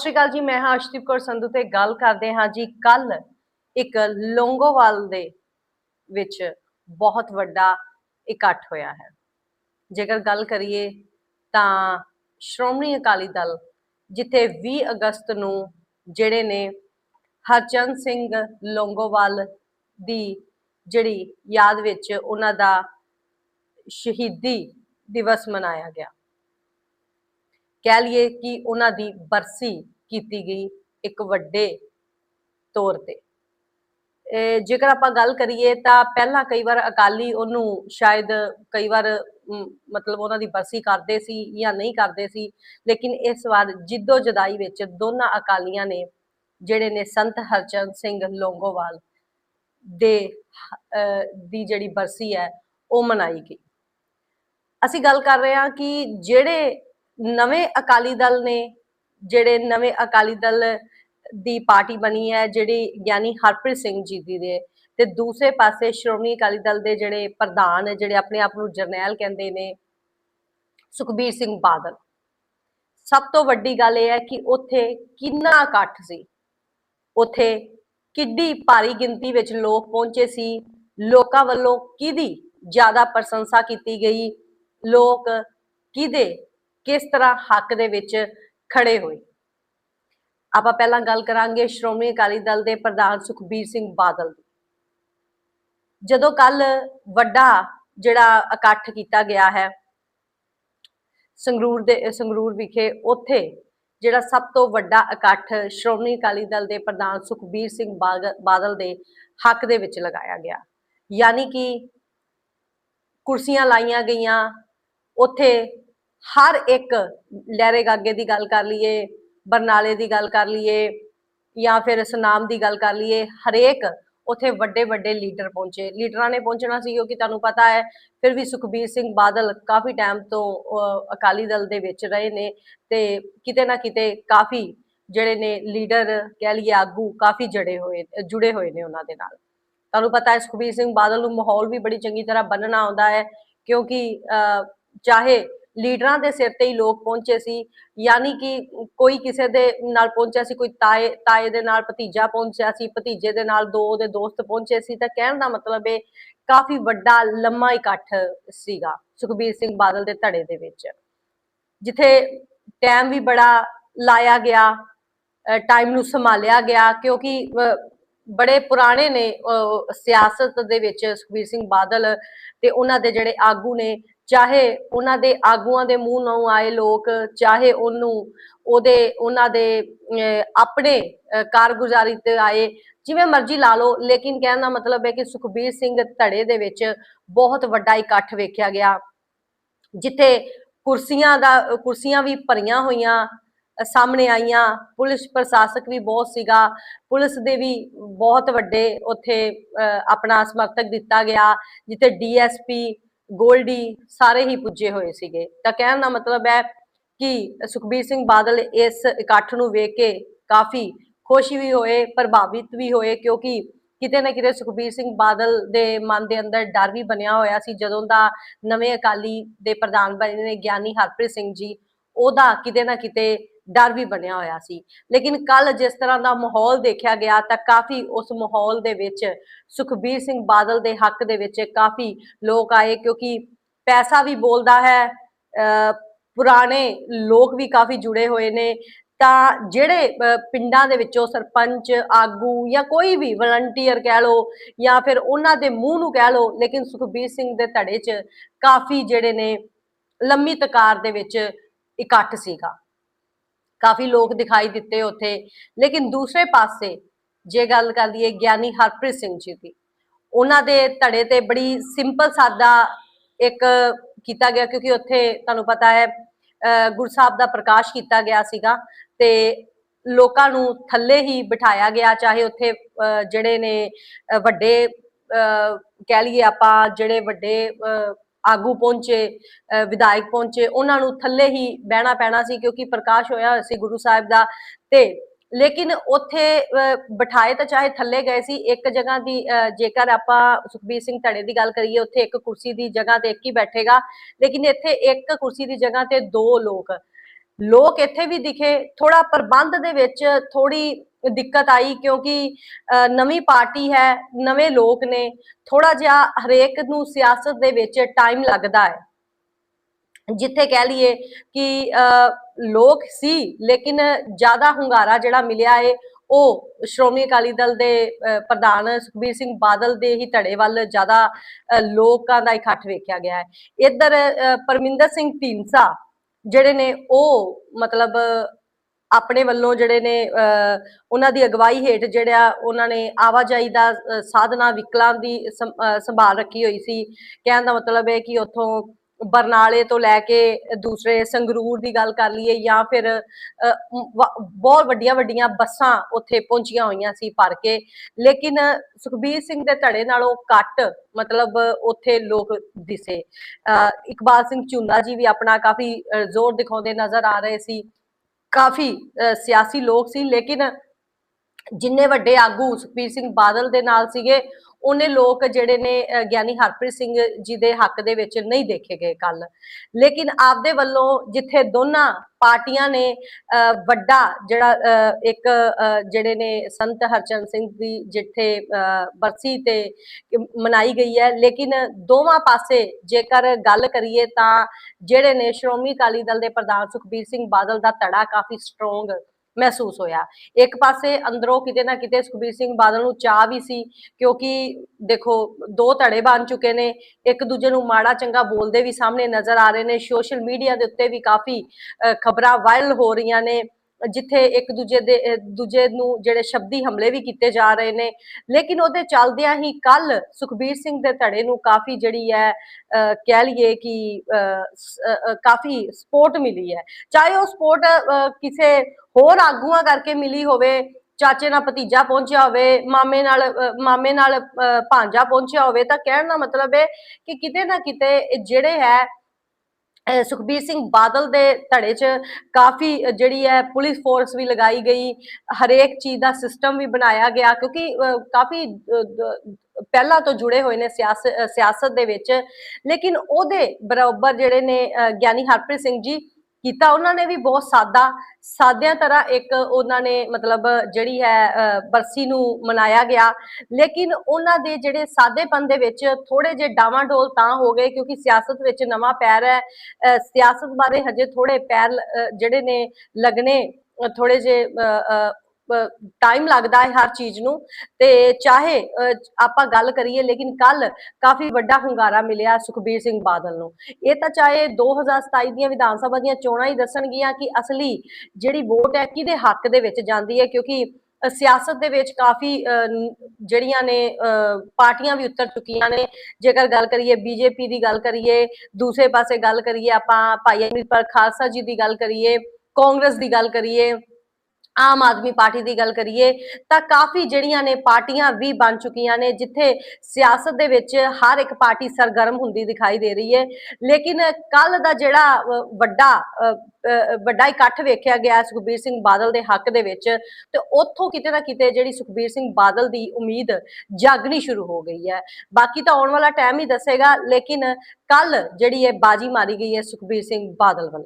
ਸਤਿ ਸ਼੍ਰੀ ਅਕਾਲ ਜੀ, ਮੈਂ ਹਾਂ ਅਸ਼ਦੀਪ ਕੌਰ ਸੰਧੂ ਤੇ ਗੱਲ ਕਰਦੇ ਹਾਂ ਜੀ ਕੱਲ ਇੱਕ ਲੋਂਗੋਵਾਲ ਦੇ ਵਿੱਚ ਬਹੁਤ ਵੱਡਾ ਇਕੱਠ ਹੋਇਆ ਹੈ। ਜੇਕਰ ਗੱਲ ਕਰੀਏ ਤਾਂ ਸ਼੍ਰੋਮਣੀ ਅਕਾਲੀ ਦਲ ਜਿੱਥੇ 20 ਅਗਸਤ ਨੂੰ ਜਿਹੜੇ ਨੇ ਹਰਚੰਦ ਸਿੰਘ ਲੋਂਗੋਵਾਲ ਦੀ ਜਿਹੜੀ ਯਾਦ ਵਿੱਚ ਉਹਨਾਂ ਦਾ ਸ਼ਹੀਦੀ ਦਿਵਸ ਮਨਾਇਆ ਗਿਆ। ਕਹਿ ਲਈਏ ਕਿ ਉਹਨਾਂ ਦੀ ਬਰਸੀ ਕੀਤੀ ਗਈ ਇੱਕ ਵੱਡੇ ਤੌਰ ਤੇ। ਜੇਕਰ ਆਪਾਂ ਗੱਲ ਕਰੀਏ ਤਾਂ ਪਹਿਲਾਂ ਕਈ ਵਾਰ ਅਕਾਲੀ ਉਹਨੂੰ ਸ਼ਾਇਦ ਕਈ ਵਾਰ ਮਤਲਬ ਉਹਨਾਂ ਦੀ ਬਰਸੀ ਕਰਦੇ ਸੀ ਜਾਂ ਨਹੀਂ ਕਰਦੇ ਸੀ ਲੇਕਿਨ ਇਸ ਵਾਰ ਜਿੱਦੋ ਜਦਾਈ ਵਿੱਚ ਦੋਨਾਂ ਅਕਾਲੀਆਂ ਨੇ ਜਿਹੜੇ ਨੇ ਸੰਤ ਹਰਚੰਦ ਸਿੰਘ ਲੋਂਗੋਵਾਲ ਦੇ ਅਹ, ਦੀ ਜਿਹੜੀ ਬਰਸੀ ਹੈ ਉਹ ਮਨਾਈ ਗਈ। ਅਸੀਂ ਗੱਲ ਕਰ ਰਹੇ ਹਾਂ ਕਿ ਜਿਹੜੇ ਨਵੇਂ ਅਕਾਲੀ ਦਲ ਨੇ ਜਿਹੜੇ ਨਵੇਂ ਅਕਾਲੀ ਦਲ ਦੀ ਪਾਰਟੀ ਬਣੀ ਹੈ, ਜਿਹੜੀ ਗਿਆਨੀ ਹਰਪ੍ਰੀਤ ਸਿੰਘ ਜੀ ਦੀ ਦੇ। ਤੇ ਦੂਸਰੇ ਪਾਸੇ ਸ਼੍ਰੋਮਣੀ ਅਕਾਲੀ ਦਲ ਦੇ ਜਿਹੜੇ ਪ੍ਰਧਾਨ ਜਿਹੜੇ ਆਪਣੇ ਆਪ ਨੂੰ ਜਰਨੈਲ ਕਹਿੰਦੇ ਨੇ, ਸੁਖਬੀਰ ਸਿੰਘ ਬਾਦਲ। ਸਭ ਤੋਂ ਵੱਡੀ ਗੱਲ ਇਹ ਹੈ ਕਿ ਉੱਥੇ ਕਿੰਨਾ ਇਕੱਠ ਸੀ। ਉੱਥੇ ਕਿੱਡੀ ਭਾਰੀ ਗਿਣਤੀ ਵਿੱਚ ਲੋਕ ਪਹੁੰਚੇ ਸੀ। ਲੋਕਾਂ ਵੱਲੋਂ ਕਿਹਦੀ ਜ਼ਿਆਦਾ ਪ੍ਰਸ਼ੰਸਾ ਕੀਤੀ ਗਈ? ਲੋਕ ਕਿਹਦੇ ਕਿਸ ਤਰ੍ਹਾਂ ਹੱਕ ਦੇ ਵਿੱਚ ਖੜੇ ਹੋਏ। ਆਪਾਂ ਪਹਿਲਾਂ ਗੱਲ ਕਰਾਂਗੇ ਸ਼੍ਰੋਮਣੀ ਅਕਾਲੀ ਦਲ ਦੇ ਪ੍ਰਧਾਨ ਸੁਖਬੀਰ ਸਿੰਘ ਬਾਦਲ ਦੀ। ਜਦੋਂ ਕੱਲ ਵੱਡਾ ਜਿਹੜਾ ਇਕੱਠ ਕੀਤਾ ਗਿਆ ਹੈ, ਸੰਗਰੂਰ ਦੇ, ਸੰਗਰੂਰ ਵਿਖੇ ਉੱਥੇ ਜਿਹੜਾ ਸਭ ਤੋਂ ਵੱਡਾ ਇਕੱਠ ਸ਼੍ਰੋਮਣੀ ਅਕਾਲੀ ਦਲ ਦੇ ਪ੍ਰਧਾਨ ਸੁਖਬੀਰ ਸਿੰਘ ਬਾਗ- ਬਾਦਲ ਦੇ ਹੱਕ ਦੇ ਵਿੱਚ ਲਗਾਇਆ ਗਿਆ। ਯਾਨੀ ਕਿ ਕੁਰਸੀਆਂ ਲਾਈਆਂ ਗਈਆਂ, ਉੱਥੇ ਹਰ ਇੱਕ ਲਹਿਰੇ ਗਾਗੇ ਦੀ ਗੱਲ ਕਰ ਲਈਏ ਬਰਨਾਲੇ ਦੀ ਗੱਲ ਕਰ ਲਈਏ ਜਾਂ ਫਿਰ ਸੁਨਾਮ ਦੀ ਗੱਲ ਕਰ ਲਈਏ ਹਰੇਕ ਉੱਥੇ ਵੱਡੇ ਵੱਡੇ ਲੀਡਰ ਪਹੁੰਚੇ। ਲੀਡਰਾਂ ਨੇ ਪਹੁੰਚਣਾ ਸੀ ਕਿਉਂਕਿ ਤੁਹਾਨੂੰ ਪਤਾ ਹੈ ਫਿਰ ਵੀ ਸੁਖਬੀਰ ਸਿੰਘ ਬਾਦਲ ਕਾਫੀ ਟਾਈਮ ਤੋਂ ਅਕਾਲੀ ਦਲ ਦੇ ਵਿੱਚ ਰਹੇ ਨੇ ਤੇ ਕਿਤੇ ਨਾ ਕਿਤੇ ਕਾਫੀ ਜਿਹੜੇ ਨੇ ਲੀਡਰ ਕਹਿ ਲਈਏ ਆਗੂ ਕਾਫੀ ਜੜੇ ਹੋਏ ਜੁੜੇ ਹੋਏ ਨੇ ਉਹਨਾਂ ਦੇ ਨਾਲ। ਤੁਹਾਨੂੰ ਪਤਾ ਹੈ ਸੁਖਬੀਰ ਸਿੰਘ ਬਾਦਲ ਨੂੰ ਮਾਹੌਲ ਵੀ ਬੜੀ ਚੰਗੀ ਤਰ੍ਹਾਂ ਬੰਨਣਾ ਆਉਂਦਾ ਹੈ ਕਿਉਂਕਿ ਅਹ, ਚਾਹੇ ਲੀਡਰਾਂ ਦੇ ਸਿਰ ਤੇ ਹੀ ਲੋਕ ਪਹੁੰਚੇ ਸੀ ਯਾਨੀ ਕਿ ਕੋਈ ਕਿਸੇ ਦੇ ਨਾਲ ਪਹੁੰਚਿਆ ਸੀ ਕੋਈ ਤਾਏ ਤਾਏ ਦੇ ਨਾਲ ਭਤੀਜਾ ਪਹੁੰਚਿਆ ਸੀ ਭਤੀਜੇ ਦੇ ਨਾਲ ਦੋ ਉਹਦੇ ਦੋਸਤ ਪਹੁੰਚੇ ਸੀ ਤਾਂ ਕਹਿਣ ਦਾ ਮਤਲਬ ਇਹ ਕਾਫੀ ਵੱਡਾ ਲੰਮਾ ਇਕੱਠ ਸੀਗਾ ਸੁਖਬੀਰ ਸਿੰਘ ਬਾਦਲ ਦੇ ਧੜੇ ਦੇ ਵਿੱਚ ਜਿੱਥੇ ਟਾਈਮ ਵੀ ਬੜਾ ਲਾਇਆ ਗਿਆ ਟਾਈਮ ਨੂੰ ਸੰਭਾਲਿਆ ਗਿਆ ਕਿਉਂਕਿ ਅਹ, ਬੜੇ ਪੁਰਾਣੇ ਨੇ ਅਹ, ਸਿਆਸਤ ਦੇ ਵਿੱਚ ਸੁਖਬੀਰ ਸਿੰਘ ਬਾਦਲ ਤੇ ਉਹਨਾਂ ਦੇ ਜਿਹੜੇ ਆਗੂ ਨੇ ਚਾਹੇ ਉਹਨਾਂ ਦੇ ਆਗੂਆਂ ਦੇ ਮੂੰਹ ਨੂੰ ਆਏ ਲੋਕ ਚਾਹੇ ਉਹਨੂੰ ਉਹਦੇ ਉਹਨਾਂ ਦੇ ਆਪਣੇ ਕਾਰਗੁਜ਼ਾਰੀ ਤੇ ਆਏ ਜਿਵੇਂ ਮਰਜ਼ੀ ਲਾ ਲਓ ਲੇਕਿਨ ਕਹਿਣ ਦਾ ਮਤਲਬ ਹੈ ਕਿ ਸੁਖਬੀਰ ਸਿੰਘ ਧੜੇ ਦੇ ਵਿੱਚ ਬਹੁਤ ਵੱਡਾ ਇਕੱਠ ਵੇਖਿਆ ਗਿਆ ਜਿੱਥੇ ਕੁਰਸੀਆਂ ਦਾ ਕੁਰਸੀਆਂ ਵੀ ਭਰੀਆਂ ਹੋਈਆਂ ਸਾਹਮਣੇ ਆਈਆਂ ਪੁਲਿਸ ਪ੍ਰਸ਼ਾਸਕ ਵੀ ਬਹੁਤ ਸੀਗਾ ਪੁਲਿਸ ਦੇ ਵੀ ਬਹੁਤ ਵੱਡੇ ਉੱਥੇ ਅ, ਆਪਣਾ ਸਮਰਥਕ ਦਿੱਤਾ ਗਿਆ ਜਿੱਥੇ ਡੀਐਸਪੀ ਗੋਲਡੀ ਸਾਰੇ ਹੀ ਪੁੱਜੇ ਹੋਏ ਸੀਗੇ। ਤਾਂ ਕਹਿਣ ਦਾ ਮਤਲਬ ਹੈ ਕਿ ਸੁਖਬੀਰ ਸਿੰਘ ਬਾਦਲ ਇਸ ਇਕੱਠ ਨੂੰ ਵੇਖ ਕੇ ਕਾਫੀ ਖੁਸ਼ ਵੀ ਹੋਏ, ਪ੍ਰਭਾਵਿਤ ਵੀ ਹੋਏ, ਕਿਉਂਕਿ ਕਿਤੇ ਨਾ ਕਿਤੇ ਸੁਖਬੀਰ ਸਿੰਘ ਬਾਦਲ ਦੇ ਮਨ ਦੇ ਅੰਦਰ ਡਰ ਵੀ ਬਣਿਆ ਹੋਇਆ ਸੀ। ਜਦੋਂ ਦਾ ਨਵੇਂ ਅਕਾਲੀ ਦੇ ਪ੍ਰਧਾਨ ਬਣੇ ਨੇ ਗਿਆਨੀ ਹਰਪ੍ਰੀਤ ਸਿੰਘ ਜੀ, ਉਹਦਾ ਕਿਤੇ ਨਾ ਕਿਤੇ ਡਰ ਵੀ ਬਣਿਆ ਹੋਇਆ ਸੀ। ਲੇਕਿਨ ਕੱਲ ਜਿਸ ਤਰ੍ਹਾਂ ਦਾ ਮਾਹੌਲ ਦੇਖਿਆ ਗਿਆ ਤਾਂ ਕਾਫੀ ਉਸ ਮਾਹੌਲ ਦੇ ਵਿੱਚ ਸੁਖਬੀਰ ਸਿੰਘ ਬਾਦਲ ਦੇ ਹੱਕ ਦੇ ਵਿੱਚ ਕਾਫੀ ਲੋਕ ਆਏ ਕਿਉਂਕਿ ਪੈਸਾ ਵੀ ਬੋਲਦਾ ਹੈ, ਅਹ, ਪੁਰਾਣੇ ਲੋਕ ਵੀ ਕਾਫੀ ਜੁੜੇ ਹੋਏ ਨੇ। ਤਾਂ ਜਿਹੜੇ ਪਿੰਡਾਂ ਦੇ ਵਿੱਚੋਂ ਸਰਪੰਚ, ਆਗੂ ਜਾਂ ਕੋਈ ਵੀ ਵਲੰਟੀਅਰ ਕਹਿ ਲਓ ਜਾਂ ਫਿਰ ਉਹਨਾਂ ਦੇ ਮੂੰਹ ਨੂੰ ਕਹਿ ਲਓ, ਲੇਕਿਨ ਸੁਖਬੀਰ ਸਿੰਘ ਦੇ ਧੜੇ 'ਚ ਕਾਫੀ ਜਿਹੜੇ ਨੇ ਲੰਮੀ ਤਕਾਰ ਦੇ ਵਿੱਚ ਇਕੱਠ ਸੀਗਾ। ਕਾਫੀ ਲੋਕ ਦਿਖਾਈ ਦਿੱਤੇ ਉੱਥੇ। ਲੇਕਿਨ ਦੂਸਰੇ ਪਾਸੇ ਜੇ ਗੱਲ ਕਰ ਲਈਏ ਗਿਆਨੀ ਹਰਪ੍ਰੀਤ ਸਿੰਘ ਜੀ ਦੀ, ਉਹਨਾਂ ਦੇ ਧੜੇ ਤੇ ਬੜੀ ਸਿੰਪਲ ਸਾਦਾ ਇੱਕ ਕੀਤਾ ਗਿਆ ਕਿਉਂਕਿ ਉੱਥੇ ਤੁਹਾਨੂੰ ਪਤਾ ਹੈ, ਅਹ ਗੁਰੂ ਸਾਹਿਬ ਦਾ ਪ੍ਰਕਾਸ਼ ਕੀਤਾ ਗਿਆ ਸੀਗਾ ਤੇ ਲੋਕਾਂ ਨੂੰ ਥੱਲੇ ਹੀ ਬਿਠਾਇਆ ਗਿਆ, ਚਾਹੇ ਉੱਥੇ, ਅਹ ਜਿਹੜੇ ਨੇ ਵੱਡੇ, ਅਹ ਕਹਿ ਲਈਏ ਆਪਾਂ ਜਿਹੜੇ ਵੱਡੇ, ਅਹ ਆਗੂ ਪਹੁੰਚੇ ਵਿਧਾਇਕ ਪਹੁੰਚੇ ਉਹਨਾਂ ਨੂੰ ਥੱਲੇ ਹੀ ਬਹਿਣਾ ਪੈਣਾ ਸੀ ਕਿਉਂਕਿ ਪ੍ਰਕਾਸ਼ ਹੋਇਆ ਹੋਇਆ ਸੀ ਗੁਰੂ ਸਾਹਿਬ ਦਾ ਤੇ ਲੇਕਿਨ ਉੱਥੇ ਬਿਠਾਏ ਤਾਂ ਚਾਹੇ ਥੱਲੇ ਗਏ ਸੀ ਇੱਕ ਜਗ੍ਹਾ ਦੀ ਅਹ, ਜੇਕਰ ਆਪਾਂ ਸੁਖਬੀਰ ਸਿੰਘ ਧੜੇ ਦੀ ਗੱਲ ਕਰੀਏ ਉੱਥੇ ਇੱਕ ਕੁਰਸੀ ਦੀ ਜਗ੍ਹਾ ਤੇ ਇੱਕ ਹੀ ਬੈਠੇਗਾ ਲੇਕਿਨ ਇੱਥੇ ਇੱਕ ਕੁਰਸੀ ਦੀ ਜਗ੍ਹਾ ਤੇ ਦੋ ਲੋਕ। ਲੋਕ ਇੱਥੇ ਵੀ ਦਿਖੇ ਥੋੜਾ ਪ੍ਰਬੰਧ ਦੇ ਵਿੱਚ ਥੋੜੀ ਦਿੱਕਤ ਆਈ ਕਿਉਂਕਿ ਨਵੀਂ ਪਾਰਟੀ ਹੈ ਨਵੇਂ ਲੋਕ ਨੇ ਥੋੜਾ ਜਿਹਾ ਹਰੇਕ ਨੂੰ ਸਿਆਸਤ ਦੇ ਵਿੱਚ ਟਾਈਮ ਲੱਗਦਾ ਹੈ। ਜਿੱਥੇ ਕਹਿ ਲਈਏ ਕਿ ਲੋਕ ਸੀ ਲੇਕਿਨ ਜ਼ਿਆਦਾ ਹੁੰਗਾਰਾ ਜਿਹੜਾ ਮਿਲਿਆ ਏ ਉਹ ਸ਼੍ਰੋਮਣੀ ਅਕਾਲੀ ਦਲ ਦੇ ਅ, ਪ੍ਰਧਾਨ ਸੁਖਬੀਰ ਸਿੰਘ ਬਾਦਲ ਦੇ ਹੀ ਧੜੇ ਵੱਲ ਜ਼ਿਆਦਾ ਅ, ਲੋਕਾਂ ਦਾ ਇਕੱਠ ਵੇਖਿਆ ਗਿਆ ਹੈ। ਇੱਧਰ ਅ, ਪਰਮਿੰਦਰ ਸਿੰਘ ਢੀਂਡਸਾ ਜਿਹੜੇ ਨੇ ਉਹ ਮਤਲਬ ਆਪਣੇ ਵੱਲੋਂ ਜਿਹੜੇ ਨੇ ਅ, ਉਹਨਾਂ ਦੀ ਅਗਵਾਈ ਹੇਠ ਜਿਹੜਾ ਉਹਨਾਂ ਨੇ ਆਵਾਜਾਈ ਦਾ ਸਾਧਨਾ ਵਿਕਲਾਂ ਦੀ ਸੰਭਾਲ ਰੱਖੀ ਹੋਈ ਸੀ। ਕਹਿਣ ਦਾ ਮਤਲਬ ਹੈ ਕਿ ਉੱਥੋਂ ਬਰਨਾਲੇ ਤੋਂ ਲੈ ਕੇ ਦੂਸਰੇ ਸੰਗਰੂਰ ਦੀ ਗੱਲ ਕਰ ਲਈਏ ਜਾਂ ਫਿਰ ਬਹੁਤ ਵੱਡੀਆਂ ਵੱਡੀਆਂ ਬੱਸਾਂ ਉੱਥੇ ਪਹੁੰਚੀਆਂ ਹੋਈਆਂ ਸੀ ਭਰ ਕੇ। ਲੇਕਿਨ ਸੁਖਬੀਰ ਸਿੰਘ ਦੇ ਧੜੇ ਨਾਲੋਂ ਘੱਟ ਮਤਲਬ ਉੱਥੇ ਲੋਕ ਦਿਸੇ। ਅ, ਇਕਬਾਲ ਸਿੰਘ ਝੁੰਦਾ ਜੀ ਵੀ ਆਪਣਾ ਕਾਫੀ ਜ਼ੋਰ ਦਿਖਾਉਂਦੇ ਨਜ਼ਰ ਆ ਰਹੇ ਸੀ। ਕਾਫੀ ਸਿਆਸੀ ਲੋਕ ਸੀ ਲੇਕਿਨ ਜਿੰਨੇ ਵੱਡੇ ਆਗੂ ਸੁਖਬੀਰ ਸਿੰਘ ਬਾਦਲ ਦੇ ਨਾਲ ਸੀਗੇ ਉਹਨੇ ਲੋਕ ਜਿਹੜੇ ਨੇ ਗਿਆਨੀ ਹਰਪ੍ਰੀਤ ਸਿੰਘ ਜੀ ਦੇ ਹੱਕ ਦੇ ਵਿੱਚ ਨਹੀਂ ਦੇਖੇ ਗਏ ਕੱਲ ਲੇਕਿਨ ਆਪਦੇ ਵੱਲੋਂ ਜਿੱਥੇ ਦੋਨਾਂ ਪਾਰਟੀਆਂ ਨੇ ਵੱਡਾ ਜਿਹੜਾ ਇੱਕ ਜਿਹੜੇ ਨੇ ਸੰਤ ਹਰਚੰਦ ਸਿੰਘ ਦੀ ਜਿੱਥੇ ਬਰਸੀ ਤੇ ਮਨਾਈ ਗਈ ਹੈ, ਲੇਕਿਨ ਦੋਵਾਂ ਪਾਸੇ ਜੇਕਰ ਗੱਲ ਕਰੀਏ ਤਾਂ ਜਿਹੜੇ ਨੇ ਸ਼੍ਰੋਮਣੀ ਅਕਾਲੀ ਦਲ ਦੇ ਪ੍ਰਧਾਨ ਸੁਖਬੀਰ ਸਿੰਘ ਬਾਦਲ ਦਾ ਧੜਾ ਕਾਫੀ ਸਟਰੋਂਗ ਮਹਿਸੂਸ ਹੋਇਆ। ਇੱਕ ਪਾਸੇ ਅੰਦਰੋਂ ਕਿਤੇ ਨਾ ਕਿਤੇ ਸੁਖਬੀਰ ਸਿੰਘ ਬਾਦਲ ਨੂੰ ਚਾਹ ਵੀ ਸੀ, ਕਿਉਂਕਿ ਦੇਖੋ, ਦੋ ਧੜੇ ਬਣ ਚੁੱਕੇ ਨੇ, ਇੱਕ ਦੂਜੇ ਨੂੰ ਮਾੜਾ ਚੰਗਾ ਬੋਲਦੇ ਵੀ ਸਾਹਮਣੇ ਨਜ਼ਰ ਆ ਰਹੇ ਨੇ, ਸੋਸ਼ਲ ਮੀਡੀਆ ਦੇ ਉੱਤੇ ਵੀ ਕਾਫੀ ਖਬਰਾਂ ਵਾਇਰਲ ਹੋ ਰਹੀਆਂ ਨੇ। ਜਿੱਥੇ ਇੱਕ ਦੂਜੇ ਦੇ ਦੂਜੇ ਨੂੰ ਜਿਹੜੇ ਸ਼ਬਦੀ ਹਮਲੇ ਵੀ ਕੀਤੇ ਜਾ ਰਹੇ ਨੇ। ਲੇਕਿਨ ਉਹਦੇ ਚੱਲਦਿਆਂ ਹੀ ਕੱਲ ਸੁਖਬੀਰ ਸਿੰਘ ਦੇ ਧੜੇ ਨੂੰ ਕਾਫੀ ਜਿਹੜੀ ਹੈ ਕਹਿ ਲਈਏ ਕਿ ਕਾਫੀ ਸਪੋਰਟ ਮਿਲੀ ਹੈ। ਚਾਹੇ ਉਹ ਸਪੋਰਟ ਕਿਸੇ ਹੋਰ ਆਗੂਆਂ ਕਰਕੇ ਮਿਲੀ ਹੋਵੇ, ਚਾਚੇ ਨਾਲ ਭਤੀਜਾ ਪਹੁੰਚਿਆ ਹੋਵੇ, ਮਾਮੇ ਨਾਲ ਮਾਮੇ ਨਾਲ ਭਾਂਜਾ ਪਹੁੰਚਿਆ ਹੋਵੇ, ਤਾਂ ਕਹਿਣ ਦਾ ਮਤਲਬ ਹੈ ਕਿ ਕਿਤੇ ਨਾ ਕਿਤੇ ਜਿਹੜੇ ਹੈ ਸੁਖਬੀਰ ਸਿੰਘ ਬਾਦਲ ਦੇ ਧੜੇ 'ਚ ਕਾਫੀ ਜਿਹੜੀ ਹੈ ਪੁਲਿਸ ਫੋਰਸ ਵੀ ਲਗਾਈ ਗਈ। ਹਰੇਕ ਚੀਜ਼ ਦਾ ਸਿਸਟਮ ਵੀ ਬਣਾਇਆ ਗਿਆ ਕਿਉਂਕਿ ਕਾਫੀ ਪਹਿਲਾਂ ਤੋਂ ਜੁੜੇ ਹੋਏ ਨੇ ਸਿਆਸਤ ਸਿਆਸਤ ਦੇ ਵਿੱਚ। ਲੇਕਿਨ ਉਹਦੇ ਬਰਾਬਰ ਜਿਹੜੇ ਨੇ ਗਿਆਨੀ ਹਰਪ੍ਰੀਤ ਸਿੰਘ ਜੀ ਕੀਤਾ ਉਹਨਾਂ ਨੇ ਵੀ ਬਹੁਤ ਸਾਦਾ ਸਾਦਿਆਂ ਤਰ੍ਹਾਂ ਇੱਕ ਉਹਨਾਂ ਨੇ ਮਤਲਬ ਜਿਹੜੀ ਹੈ ਅਹ, ਬਰਸੀ ਨੂੰ ਮਨਾਇਆ ਗਿਆ। ਲੇਕਿਨ ਉਹਨਾਂ ਦੇ ਜਿਹੜੇ ਸਾਦੇਪਨ ਦੇ ਵਿੱਚ ਥੋੜੇ ਜਿਹੇ ਡਾਵਾਂਡੋਲ ਤਾਂ ਹੋ ਗਏ ਕਿਉਂਕਿ ਸਿਆਸਤ ਵਿੱਚ ਨਵਾਂ ਪੈਰ ਹੈ। ਅਹ, ਸਿਆਸਤ ਬਾਰੇ ਹਜੇ ਥੋੜੇ ਪੈਰ ਜਿਹੜੇ ਨੇ ਲੱਗਣੇ ਥੋੜੇ ਜਿਹੇ ਟਾਈਮ ਲੱਗਦਾ ਹੈ ਹਰ ਚੀਜ਼ ਨੂੰ ਤੇ ਚਾਹੇ ਆਪਾਂ ਗੱਲ ਕਰੀਏ ਲੇਕਿਨ ਕੱਲ ਕਾਫੀ ਵੱਡਾ ਹੁੰਗਾਰਾ ਮਿਲਿਆ ਸੁਖਬੀਰ ਸਿੰਘ ਬਾਦਲ ਨੂੰ। ਇਹ ਤਾਂ ਚਾਹੇ 2027 ਦੀਆਂ ਵਿਧਾਨ ਸਭਾ ਦੀਆਂ ਚੋਣਾਂ ਹੀ ਦੱਸਣਗੀਆਂ ਕਿ ਅਸਲੀ ਜਿਹੜੀ ਵੋਟ ਹੈ ਕਿਹਦੇ ਹੱਕ ਦੇ ਵਿੱਚ ਜਾਂਦੀ ਹੈ ਕਿਉਂਕਿ ਸਿਆਸਤ ਦੇ ਵਿੱਚ ਕਾਫੀ ਜਿਹੜੀਆਂ ਨੇ ਪਾਰਟੀਆਂ ਵੀ ਉਤਰ ਚੁੱਕੀਆਂ ਨੇ। ਜੇਕਰ ਗੱਲ ਕਰੀਏ ਬੀਜੇਪੀ ਦੀ ਗੱਲ ਕਰੀਏ, ਦੂਸਰੇ ਪਾਸੇ ਗੱਲ ਕਰੀਏ ਆਪਾਂ ਭਾਈ ਅਮਰਿਤਪਾਲ ਖਾਲਸਾ ਜੀ ਦੀ ਗੱਲ ਕਰੀਏ, ਕਾਂਗਰਸ ਦੀ ਗੱਲ ਕਰੀਏ ਆਮ ਆਦਮੀ ਪਾਰਟੀ ਦੀ ਗੱਲ ਕਰੀਏ ਤਾਂ ਕਾਫੀ ਜਿਹੜੀਆਂ ਨੇ ਪਾਰਟੀਆਂ ਵੀ ਬਣ ਚੁੱਕੀਆਂ ਨੇ, ਜਿੱਥੇ ਸਿਆਸਤ ਦੇ ਵਿੱਚ ਹਰ ਇੱਕ ਪਾਰਟੀ ਸਰਗਰਮ ਹੁੰਦੀ ਦਿਖਾਈ ਦੇ ਰਹੀ ਹੈ। ਲੇਕਿਨ ਕੱਲ ਦਾ ਜਿਹੜਾ ਵੱਡਾ ਵੱਡਾ ਇਕੱਠ ਵੇਖਿਆ ਗਿਆ ਸੁਖਬੀਰ ਸਿੰਘ ਬਾਦਲ ਦੇ ਹੱਕ ਦੇ ਵਿੱਚ, ਤੇ ਉੱਥੋਂ ਕਿਤੇ ਨਾ ਕਿਤੇ ਜਿਹੜੀ ਸੁਖਬੀਰ ਸਿੰਘ ਬਾਦਲ ਦੀ ਉਮੀਦ ਜਾਗਣੀ ਸ਼ੁਰੂ ਹੋ ਗਈ ਹੈ। ਬਾਕੀ ਤਾਂ ਆਉਣ ਵਾਲਾ ਟਾਈਮ ਹੀ ਦੱਸੇਗਾ, ਲੇਕਿਨ ਕੱਲ ਜਿਹੜੀ ਹੈ ਬਾਜੀ ਮਾਰੀ ਗਈ ਹੈ ਸੁਖਬੀਰ ਸਿੰਘ ਬਾਦਲ ਵੱਲੋਂ।